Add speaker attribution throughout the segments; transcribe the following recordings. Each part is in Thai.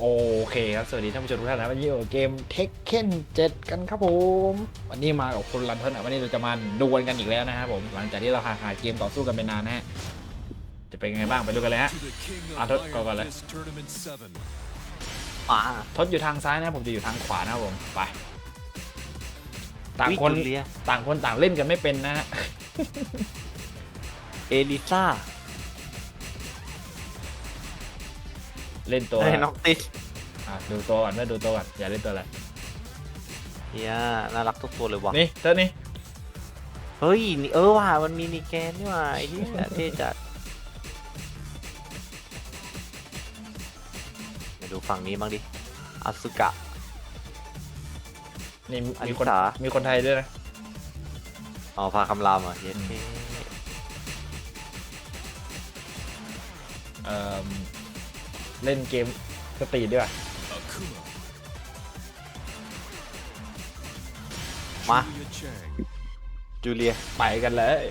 Speaker 1: โอเคครับ สวัสดีท่านผู้ชมทุกท่านนะวันนี้อยู่กับเกม Tekken 7กันครับผม วันนี้มากับคุณรันเทิร์นอะวันนี้เราจะมาดวลกันอีกแล้วนะครับผม หลังจากที่เราห่างหายเกมต่อสู้กันไปนานนะฮะ จะเป็นไงบ้างไปดูกันเลยฮะ
Speaker 2: to the king of
Speaker 1: Ah, thôi, coi coi lại.
Speaker 2: Lioness Tournament 7.
Speaker 3: มา
Speaker 1: ทศอยู่ทางซ้ายนะผมจะอยู่ทางขวานะครับผม ไป ต่างคน
Speaker 3: วิกตอเรีย
Speaker 1: ต่างคนต่างเล่นกันไม่เป็นนะฮะ
Speaker 3: เอลิซ่า
Speaker 1: เล่นตัว
Speaker 3: ไอ้ยน้องติส
Speaker 1: อะดูตัวก่อนไม่ดูตัวก่อนอย่าเล่นตัวอะไร
Speaker 3: เฮียน่ารักทุกตัวเลยว่ะ
Speaker 1: นี่เท่านี้
Speaker 3: เฮ้ยนี่เออว่ะมันมีนิแกนนี่ว่ะไอ้เหี้ยเท่จัดมาดูฝั่งนี้บ้างดิอาซึกะ
Speaker 1: นี่
Speaker 3: อลิ
Speaker 1: มีคน
Speaker 3: สา
Speaker 1: มีคนไทยด้วยนะ
Speaker 3: อ๋อพาคำรามอะเย็ดเท่
Speaker 1: เอ่อ เล่นเกมสตรีทด้วย
Speaker 2: Akuma.
Speaker 3: มา
Speaker 2: Julia Chang.
Speaker 3: จูเลีย
Speaker 1: ไปกันเลย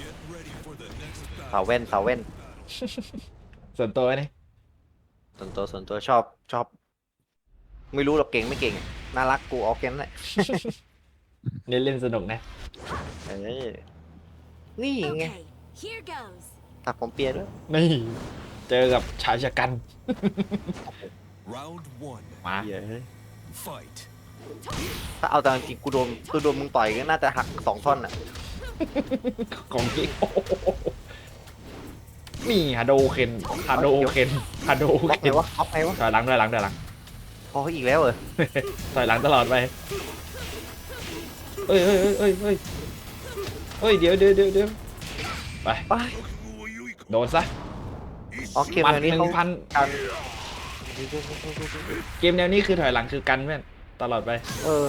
Speaker 2: Get ready for the next
Speaker 3: สาว
Speaker 2: battle.
Speaker 3: แว่นสาวแว่น
Speaker 1: ส่วนตัวนี่
Speaker 3: ส่วนตัวส่วนตัวชอบชอบ ไม่รู้หรอกเก่งไม่เก่ง น่ารักกูออกแกนแหละ
Speaker 1: นี่เล่นสนุกนะ
Speaker 3: เออนี่ไง
Speaker 4: Okay, here goes.
Speaker 3: ถักผมเปียด้วย
Speaker 1: นี่ เจอกับชายชะกัน
Speaker 2: Round one.
Speaker 1: มา
Speaker 3: เหี้ย
Speaker 2: Fight.
Speaker 3: ถ้าเอาตามจริงกูโดนกูโดนมึงต่อยก็น่าจะหักสองท่อนอะ
Speaker 1: ของจริงโอ้โหนี่ฮาโดเคนฮาโดเคนฮาโด
Speaker 3: บล็อก
Speaker 1: เคน
Speaker 3: ไงวะบล็อกไงวะ
Speaker 1: ถอยหลังถอยหลังถอยหลัง
Speaker 3: พออีกแล้วเหรอ
Speaker 1: ถอยหลังตลอดไปเอ้ยเอ้ยเอ้ยเอ้ยเอ้ยเอ้ยเดี๋ยวเดี๋ยวเดี๋ยวเดี๋ยวไป
Speaker 3: ไป
Speaker 1: โดนซะ
Speaker 3: อ๋อเกม
Speaker 1: หมัด
Speaker 3: แบบ
Speaker 1: ห
Speaker 3: นี้
Speaker 1: นึ่
Speaker 3: เขา
Speaker 1: งพัน
Speaker 3: กัน
Speaker 1: เกมแนวนี้คือถอยหลังคือกันแม่นตลอดไป
Speaker 3: เออ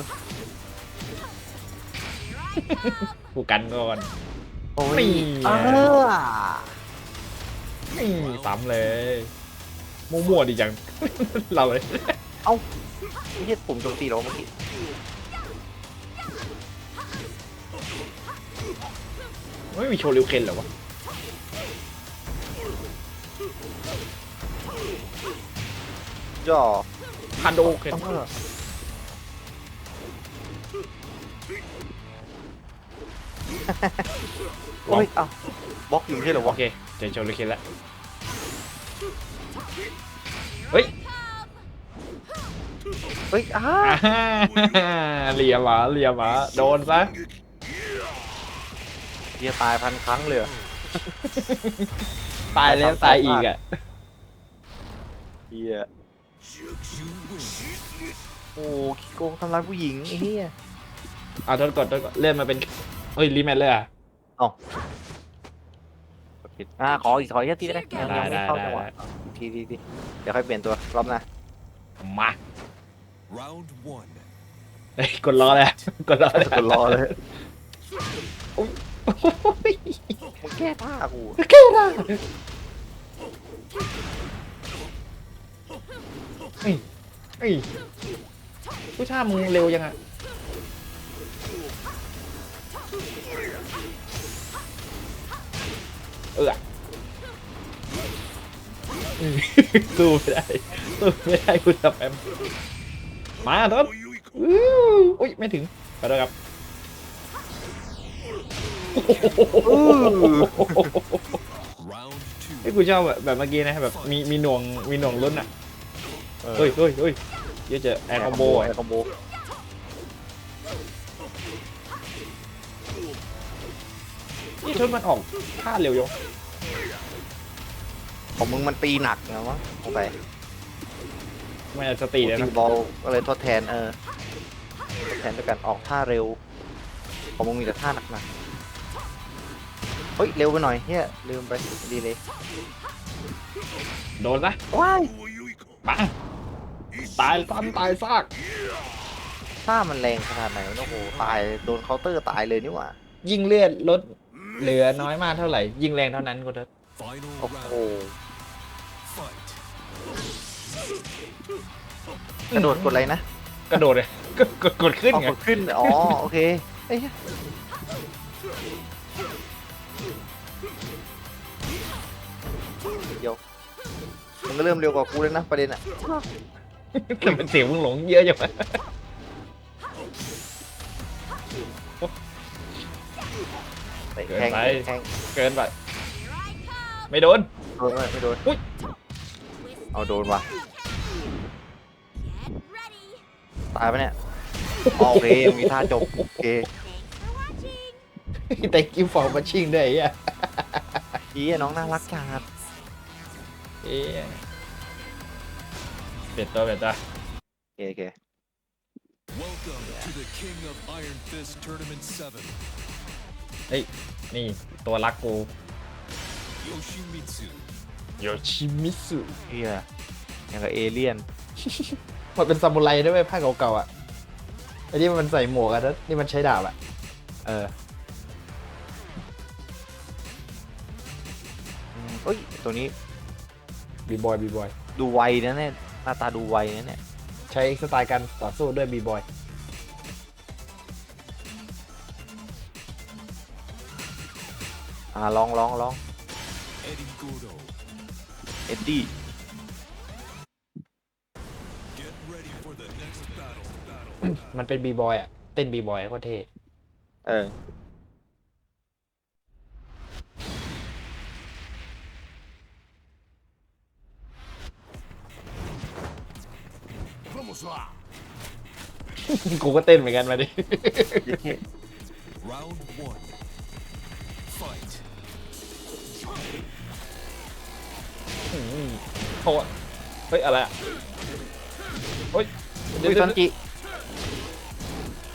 Speaker 1: กูกันก่อน
Speaker 3: โอ้ย
Speaker 1: นี่
Speaker 3: เออ
Speaker 1: นี่ซ้ำเลยมั่วๆดีจัง เราเลย
Speaker 3: ไม่ใช่ปุ่มโจมตีเหรอเมื่อกี้
Speaker 1: ไม่มีโชว์ริวเคนเหรอวะ
Speaker 3: ย่อ
Speaker 1: ฮาโดเคน
Speaker 3: เออโอ้ยเอ้าบล็อกอยู่ไม่ใช่เหรอ
Speaker 1: โอ
Speaker 3: วะ
Speaker 1: เคเจอโชว์ริวเคนแล้วเฮ้ย
Speaker 3: เฮ้ยอ้า
Speaker 1: อ่าเลียหมาเลียหมาโดนซะ
Speaker 3: เฮียตายพันครั้งเลยเหรอ
Speaker 1: ตายแล้วตายอีกอะ
Speaker 3: เฮีย
Speaker 2: You win.
Speaker 3: โอ้ขี้โกงทำร้ายผู้หญิงไอ้เฮีย
Speaker 1: เอาทดกดทดกดเลื่อนมาเป็นเฮ้ยรีแมทเลยอะ
Speaker 3: ผิดอ่าขออีกขออีกทีได้ไหมยัง
Speaker 1: ได้
Speaker 3: ยังไม่
Speaker 1: ได้
Speaker 3: เข้า
Speaker 1: ได้
Speaker 3: จังหวะทีทีทีเดี๋ยวค่อยเปลี่ยนตัวรอบหน้า
Speaker 1: มา
Speaker 2: Round one.
Speaker 1: เฮ้ยกดล้อเลยอะกดล้อเลย
Speaker 3: กดรอเลย
Speaker 1: โอ้ย
Speaker 3: มึงแก้ผ้ากู
Speaker 1: แค่ได้ เฮ้ยเฮ้ยผู้ชายมึงเร็วยังอะเอออืมสู้ไม่ได้สู้ไม่ได้คุณทำแอมมาทศอู้อุ้ยไม่ถึงขอโทษครับ กูชอบแบบแบบเมื่อกี้นะแบบมีมีหน่วงมีหน่วงลุ้นอะเฮ้ยเฮ้ยเฮ้ยเยอะเจอแอร์คอมโบ
Speaker 3: แอ
Speaker 1: อะ
Speaker 3: ร์คอมโบ
Speaker 1: นี่ชนมันออกท่าเร็วยง
Speaker 3: ของมึงมันตีหนักนะวะลงไป
Speaker 1: ไม่ได้สตรีเลย
Speaker 3: ตี
Speaker 1: นะ
Speaker 3: บอลก็เลยทดแทนเออทดแทนด้วยการออกท่าเร็วของมึงมีแต่ท่าหนักหนักๆ เฮ้ย เร็วไปหน่อยเฮียลืมไปดีเลย
Speaker 1: โดนนะ
Speaker 3: ว้าย
Speaker 1: ปังตายซ้ำตายซาก
Speaker 3: ท่ามันแรงขนาดไหนวะโอ้โหตายโดนเคาน์เตอร์ตายเลยนี่หว่า
Speaker 1: ยิ่งเลือดลดเหลือน้อยมากเท่าไหร่ ยิ่งแรงเท่านั้นกูเถอะ
Speaker 2: Final
Speaker 3: โอ้โห
Speaker 2: round. Fight.
Speaker 3: กระโดดกดอะไรนะ
Speaker 1: กระโดดเลยกดกดกดขึ้น
Speaker 3: เอา
Speaker 1: ไง
Speaker 3: กดขึ้น อ๋อ โอเคเอ้ย เดี๋ยวมันก็เริ่มเร็วกว่ากูแล้วนะประเด็นอะ
Speaker 1: แต่มันเสียงมึงหลงเยอะจังวะ
Speaker 3: เตะแทงเตะแทง
Speaker 1: เกินไป ไม่โดน
Speaker 3: โดนไหมไม่โดน
Speaker 1: อุ๊ย
Speaker 3: เอาโดนว่ะตายปะเนี่ยโอเคยังมีท่าจบโอเค
Speaker 1: แต่กิฟฟอร์มาชิงด้วยไอ้เหี้ย
Speaker 3: ดีอะน้องน่ารักจังอะ
Speaker 1: เอ๊ะเปลี่ยนตัวเปลี่ยนตัว
Speaker 3: โอเคโอเค
Speaker 2: Welcome to the King of Iron Fist Tournament 7,
Speaker 1: นี่ตัวรักกู
Speaker 2: Yoshimitsu.
Speaker 1: โยชิมิสุ
Speaker 3: เฮียอย่างกับเอเลี่ยน
Speaker 1: มันเป็นซามูไรด้วยเว้ยผ้าเก่าๆอะไอ้นี่มันใส่หมวกอะแล้วนี่มันใช้ดาบอะ เออ
Speaker 3: เอ้ยตัวนี้
Speaker 1: บีบอยบีบอย
Speaker 3: ดูไวนะเนี่ยหน้าตาดูไวนะเนี่ย
Speaker 1: ใช้สไตล์การต่อสู้ด้วยบีบอย
Speaker 3: อ่าลองลองลอง
Speaker 2: Eddie Gordo.
Speaker 3: เอ็ดดี้
Speaker 2: Get ready for the next battle. battle.
Speaker 1: มันเป็นบีบอยอะ เต้นบีบอยโคตรเท่
Speaker 3: เออ
Speaker 1: กูก็เต้นเหมือนกันมาดิ
Speaker 2: Round one. Fight.
Speaker 1: อืมโอ้ยเฮ้ย อะไรอะเฮ้ยเดี๋
Speaker 3: อุ้
Speaker 1: ยวยเดี๋
Speaker 3: ซั
Speaker 1: ย
Speaker 3: น
Speaker 1: ว
Speaker 3: จิ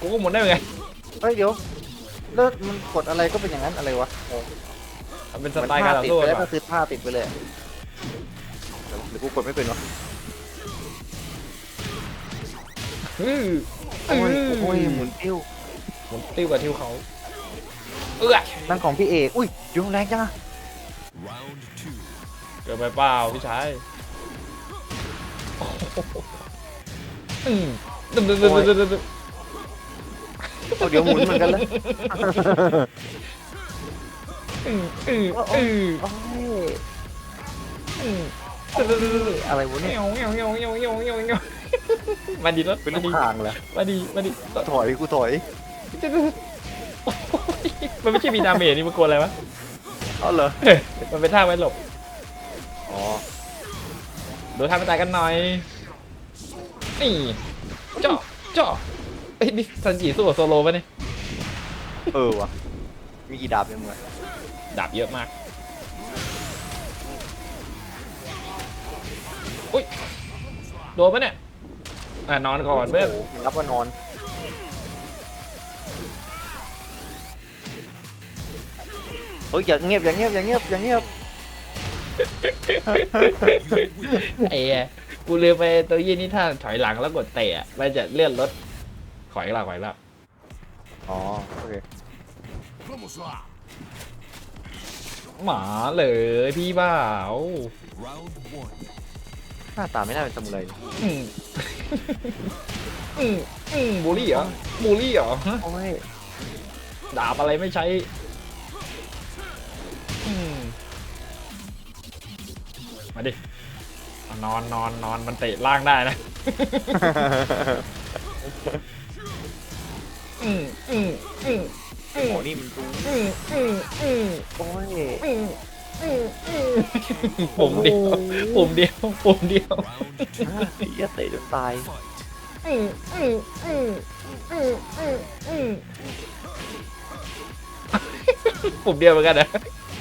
Speaker 1: กูก็หมุนได้เหมือนกัน
Speaker 3: เฮ้ยเดี๋ยวเลิกมันกดอะไรก็เป็นอย่างนั้นอะไรวะงง
Speaker 1: มันเป็นส
Speaker 3: เหมือน
Speaker 1: ไตล์การ
Speaker 3: ผ้า
Speaker 1: ต่อ
Speaker 3: ติด
Speaker 1: สู้
Speaker 3: ไปแล้ว
Speaker 1: อะ
Speaker 3: ก็คือผ้าติดไปเลยหรือกูกดไม่เป็นวะ
Speaker 1: อือ
Speaker 3: โอ้ยโอ้ยหมุนติ้ว
Speaker 1: หมุนติ้วกับทิวเขา เอื้อ
Speaker 3: นั่นของพี่เอกอุ้ยยุงแรงจังอะ
Speaker 2: Round two.
Speaker 1: เกิดไปเปล่าพี่ชายอืมดึ๊ดดึ๊ดดึ๊ดดึ๊ดดึ๊ดดึ๊ด
Speaker 3: โอ้เดี๋ยวหมุนเหมือนกันเลย
Speaker 1: อืมอืมอืม
Speaker 3: โอ้ย
Speaker 1: อืมดึ๊ดดึ๊ดดึ๊ดดึ๊ด
Speaker 3: อะไรวะ
Speaker 1: เงี้
Speaker 3: เนี่ย
Speaker 1: ยวเงี้ยวเงี้ยวเงี้ยวเงี้ยวเงี้ยวเงี้ยว มาดีรถ
Speaker 3: เป็น
Speaker 1: มา
Speaker 3: ลู
Speaker 1: ดี
Speaker 3: กคางเหรอ
Speaker 1: มาดีมาดี
Speaker 3: ถอยกูถอย
Speaker 1: มันไม่ใช่มีดาเมจนี่มันกลัวอะไรวะ
Speaker 3: เอาเหรอ
Speaker 1: เฮ้ยมันเป็นท่าไว้หลบ
Speaker 3: อ๋อ
Speaker 1: ดูท่าไม่ตายกันหน่อยนี่เจาะเจาะเอ้ยนี่ซันจิสู้กับโซโลปะเนี่ย
Speaker 3: เออว่ะมีกี่ดาบยังไง
Speaker 1: ดาบเยอะมากอุ้ยโดนปะเนี่ย อะนอนก่อนเพื่อน
Speaker 3: โโหรับว่านอนเฮ้ยอย่าเงียบอย่าเงียบอย่าเงียบอย่าเงียบ
Speaker 1: ไอ้เหี้ยกูลืมไปตัวยี่นี่ถ้าถอยหลังแล้วกดเตะอะมันจะเลื่อนรถขอยหลังขอยหลัง
Speaker 3: อ๋อโอเค
Speaker 1: หมาเลยพี่บ่าว
Speaker 2: Round one.
Speaker 3: หน้าตาไม่น่าเป็นสมุไรเลย
Speaker 1: อืมอืมอืมบูลลี่เหรอบูลลี่เหรอฮะ
Speaker 3: โอ้ย
Speaker 1: ดาบอะไรไม่ใช้อืมมาดิเอานอนนอนนอนมันเตะล่างได้นะ อืมอืมอืมอื
Speaker 3: โอ้
Speaker 1: ม
Speaker 3: นี่มันดู
Speaker 1: อืมอืมอืม
Speaker 3: โอ้ย
Speaker 1: อืม อืมอืมปุ่มเดียวปุ่มเดียวปุ่มเดียว
Speaker 2: Round two.
Speaker 3: อะไอ้เหี้ยเตะจนตาย
Speaker 2: Fight.
Speaker 1: อืมอืมอืมอืมอืมอืมปุ่มเดียวเหมือนกันนะ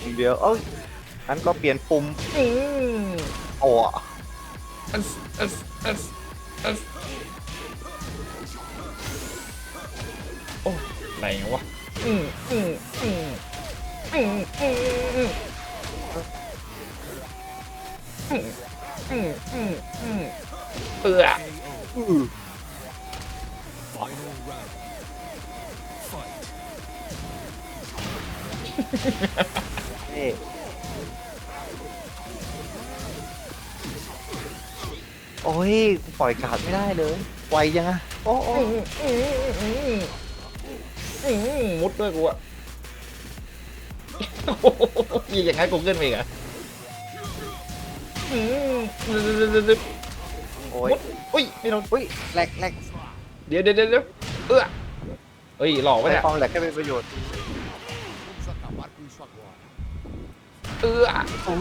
Speaker 3: ทีเดียวเอ้ยงั้นก็เปลี่ยนปุ่ม
Speaker 1: อืม
Speaker 3: โอ้
Speaker 1: อัสอัสอัสอัสโอ้อะไรวะ เอือ
Speaker 3: อือ
Speaker 2: Final round. Fight.
Speaker 3: เอ้โอ้ยปล่อยกาดไม่ได้เลย ไวยังอะโอ้โอ้
Speaker 1: มุดด้วยกูอะยี่อย่างงั้นกูขึ้นไปอีกอะ อืม
Speaker 3: โอ้ย
Speaker 1: มุดอุ้ยไม่โดน
Speaker 3: อุ้ยแหลกแหลก
Speaker 1: เดี๋ยวเดี๋ยวเดี๋ยวเดี๋ยวเออเฮ้ยหลอกไว้
Speaker 3: ใช้
Speaker 1: เนี่ย
Speaker 3: ความแหลกให้เป็นประโยชน์
Speaker 1: เออ
Speaker 3: อู้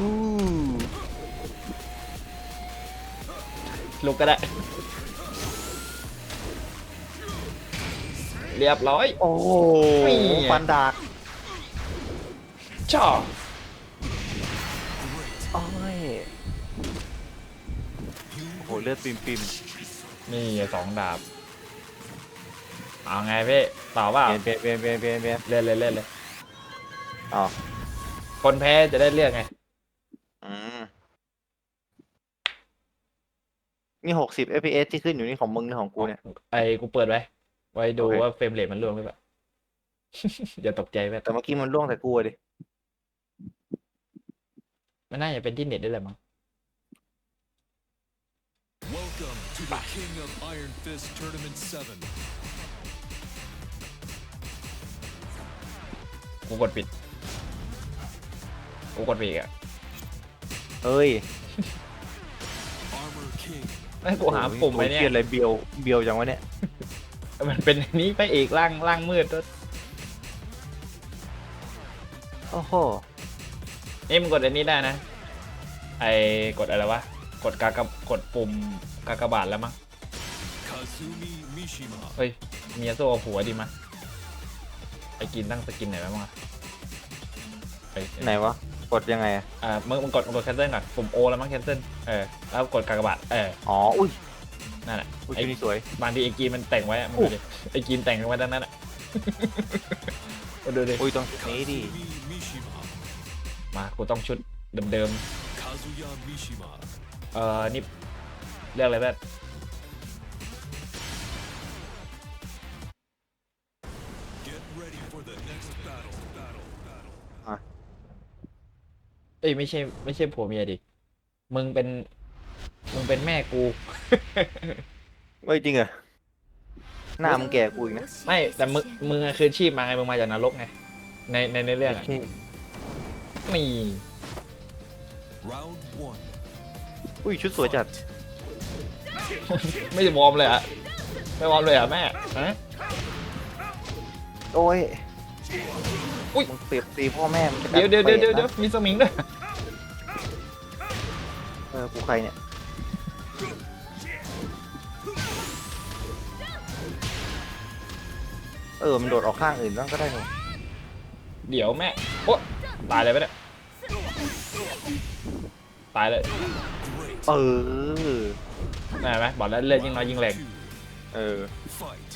Speaker 1: ลุกก็ได้ เรียบร้อย
Speaker 3: โอ้โห
Speaker 1: นี่
Speaker 3: ฟันดาก
Speaker 1: ชอบ
Speaker 3: โอ้ย โอ้โหเลือดปิมปิม
Speaker 1: นี่สองดาบ เอาไงพี่ต่อเปล่า
Speaker 3: เปลี่ยนเปลี่ยนเปลี่ยนเปลี่ยนเปลี่ยนเปลี่ยน
Speaker 1: เล่นเลยเล่นเลย
Speaker 3: อ๋อ
Speaker 1: คนแพ้จะได้เลือกไง
Speaker 3: อืมนี่หกสิบ fps ที่ขึ้นอยู่นี่ของมึงหรือของกูเนี่ย
Speaker 1: ไอ้กูเปิดไว้ ไว้ดู
Speaker 3: โอเค
Speaker 1: ว่าเฟรมเรทมันร่วงหรือเปล่า อย่าตกใจแม่
Speaker 3: แต่เมื่อกี้มันล่วงแต่กูอะดิ
Speaker 1: มันน่าจะเป็นที่เน็ตได้แหละมั้ง
Speaker 2: Welcome to the King of Iron Fist Tournament 7.
Speaker 1: กูกดปิด กูกดปิดอะ
Speaker 3: เอ้ย
Speaker 2: Armor King.
Speaker 1: ไอ้กูหาปุ่มไว้เนี่ย
Speaker 3: โอ้อะไรเบียวเบียวจังวะเนี่ย
Speaker 1: มันเป็นอันนี้ไปอีกร่างร่างมืดด้วย
Speaker 3: โอ้โห
Speaker 1: นี่มึงกดอันนี้ได้นะ ไอ้กดอะไรวะ กดกากบกดปุ่ม กากบาทแล้วมั้ง
Speaker 2: Kazumi Mishima.
Speaker 1: เฮ้ยมียาโซ่เอาผัวดีมั้ยไปกินตั้งสกินไหนไว้มั้งอะไป
Speaker 3: ไหนวะ กดยังไงอะ
Speaker 1: อ่ามึงมึงกดมึงกดแคนเซิลก่อนปุ่มโอแล้วมั้งแคนเซิลเออแล้วกดกากบาทเออ
Speaker 3: อ๋อ อุ้ย
Speaker 1: นั่นแหละ
Speaker 3: อุ้ย
Speaker 1: ไอ้
Speaker 3: ชื่อนี่สวย
Speaker 1: บางทีไอ้กีนมันแต่งไว้อะมึงดูดิไอ้กีนแต่งไว้ด้านนั้นอะมาดูดิ
Speaker 3: อุ้ยตรงนี้ดิ
Speaker 2: Kazumi Mishima.
Speaker 1: มากูต้องชุดเดิม
Speaker 2: Kazuya Mishima.
Speaker 1: ๆเอ่อนี่ เรียกอะไรแบบ
Speaker 2: Get ready for the next battle. Battle. Battle.
Speaker 1: เอ้ยไม่ใช่ไม่ใช่ผัวเมียดิ มึงเป็น มึงเป็นแม่กู
Speaker 3: เฮ้ยจริงเหรอหน้ามึงแก่กูอีกนะ
Speaker 1: ไม่ แต่มึงมึงอะคืนชีพมาไงมึงมาจากนรกไง ในในในเรื่องอะนี่
Speaker 2: Round one.
Speaker 3: อุ้ยชุดสวยจัด
Speaker 1: ไม่ได้วอร์มเลยอะไม่วอร์มเลยอะแม่ฮะ
Speaker 3: โอ้ย
Speaker 1: อุ๊ย
Speaker 3: มึงเปรียบตีพ่อแม่มึงจะ
Speaker 1: เดี๋ยวเดี๋ยวเดี๋ยวเดี๋ยว
Speaker 3: เดี๋
Speaker 1: เดี๋ยวมีสมิงด้วย
Speaker 3: เออกูใครเนี่ยเออมันโดดออกข้างอื่นบ้างก็ได้หนู
Speaker 1: เดี๋ยวแม่โอ๊ะตายเลยไปะเนี่ยตายเลย
Speaker 2: Great.
Speaker 3: เออ
Speaker 1: ได้ไหมบอกแล้วเลือดยิ่งน้อยยิ่งแรง
Speaker 2: Two.
Speaker 3: เออ
Speaker 2: Fight.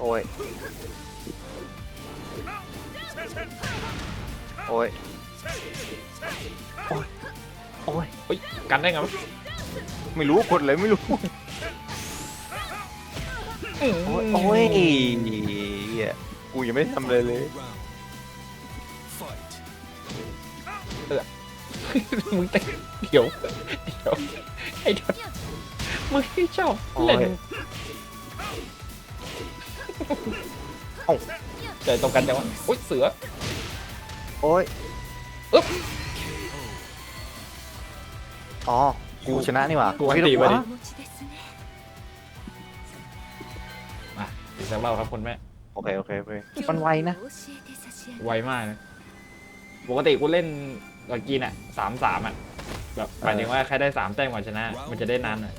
Speaker 3: โอ้ยโอ้ย โอ้ย โอ้ย
Speaker 1: เฮ้ย กันได้ไงวะ
Speaker 3: ไม่รู้กดเลยไม่รู้ โอ้ยโอ้ยเหี้ยกูยังไม่ได้ทำเลยเลย
Speaker 1: มึงแต่เดี๋ยวเดี๋ยวไอ้เดี๋ยวมึงไม่ชอบเล่น
Speaker 3: โอ้ย
Speaker 1: ใจตรงกันจังวะอุ้ยเสือ
Speaker 3: โอ้ย
Speaker 1: อึ๊บ
Speaker 3: อ๋อ กูชนะนี่หว่า
Speaker 1: กู
Speaker 3: กู
Speaker 1: อัน
Speaker 3: คิด
Speaker 1: ตีไป
Speaker 3: ว่า
Speaker 1: ดิมาอีกสักรอบครับคุณแม่
Speaker 3: โอเค โอเคโอเคมันไวนะ
Speaker 1: ไวมากนะ ปกติกูเล่น ตะกี้น่ะสามสามอะแบบหมายถึงว่าใครได้สามแต้มก่อนชนะ มันจะได้นานหน่อย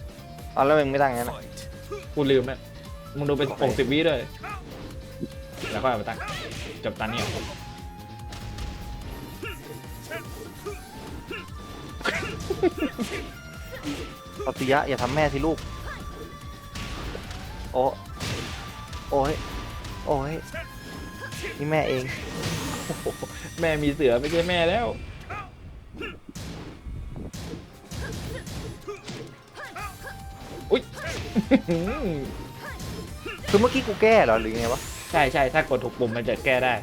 Speaker 3: อ๋อแล้วมึงไม่ตั้งงั้นนะ
Speaker 2: Fight.
Speaker 1: กูลืมแล้วมึงดูเป็นหกสิบวิด้วยแล้วก็เอาไปตั้งจบตันเนี่ย
Speaker 3: ปฏิยะอย่าทำแม่สิลูก โอ้โอ้ยโอ้ยนี่แม่เอง
Speaker 1: แม่มีเสือไม่ใช่แม่แล้ว อุ้ย
Speaker 3: คือเมื่อกี้กูแก้เหรอหรือไงวะ
Speaker 1: ใช่ใช่ถ้ากดถูกปุ่มมันจะแก้ได้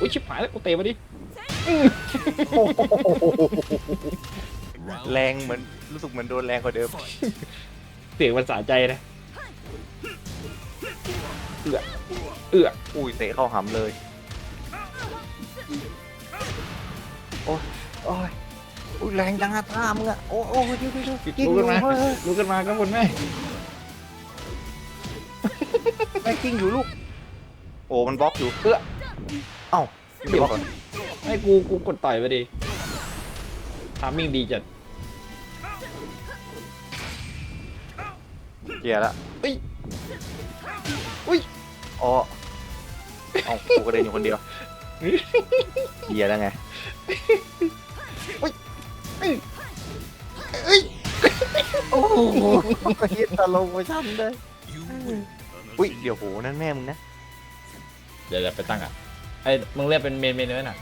Speaker 1: อุ้ยชิบหายแล้วกูเตะมาดิ
Speaker 2: Round
Speaker 3: แรงเหมือนรู้สึกเหมือนโดนแรงกว่าเดิม
Speaker 2: fight.
Speaker 1: เสียงมันสะใจนะ เอือเอือ
Speaker 3: อุ้ยเตะเข้าหำเลย โอ้ยโอ้ย อุ้ยแรงจังอะท่ามึงอะโอ้โอ้ยเดี๋ยวเดี๋ยวเดี๋ยว
Speaker 1: ลุกขึ้นมา
Speaker 3: เฮ้ยเฮ้ย
Speaker 1: ลุกขึ้นมาครับคุณแม่
Speaker 3: แม่กิ้งอยู่ลูก โอ้มันบล็อกอยู่เพื่อเอ้าเดี๋ยวก่อน
Speaker 1: ให้กูกูกดต่อยไปดิทามมิ่งดีจัด
Speaker 3: เกียร์ละ
Speaker 1: เอ้ยอุ้ย
Speaker 3: อ๋อเอ้ากูกระเด็นอยู่คนเดียวเกียร์แล้วไง
Speaker 1: เอ้ย
Speaker 3: โอ้โหฮิตตลกไปชั้นเลย
Speaker 2: You win.
Speaker 3: อุ้ยเดี๋ยวโหนั่นแม่มึงนะ
Speaker 1: เดี๋ยวเดี๋ยวไปตั้งอะไอ้มึงเรียกเป็นเมนเมนเลยน่ะ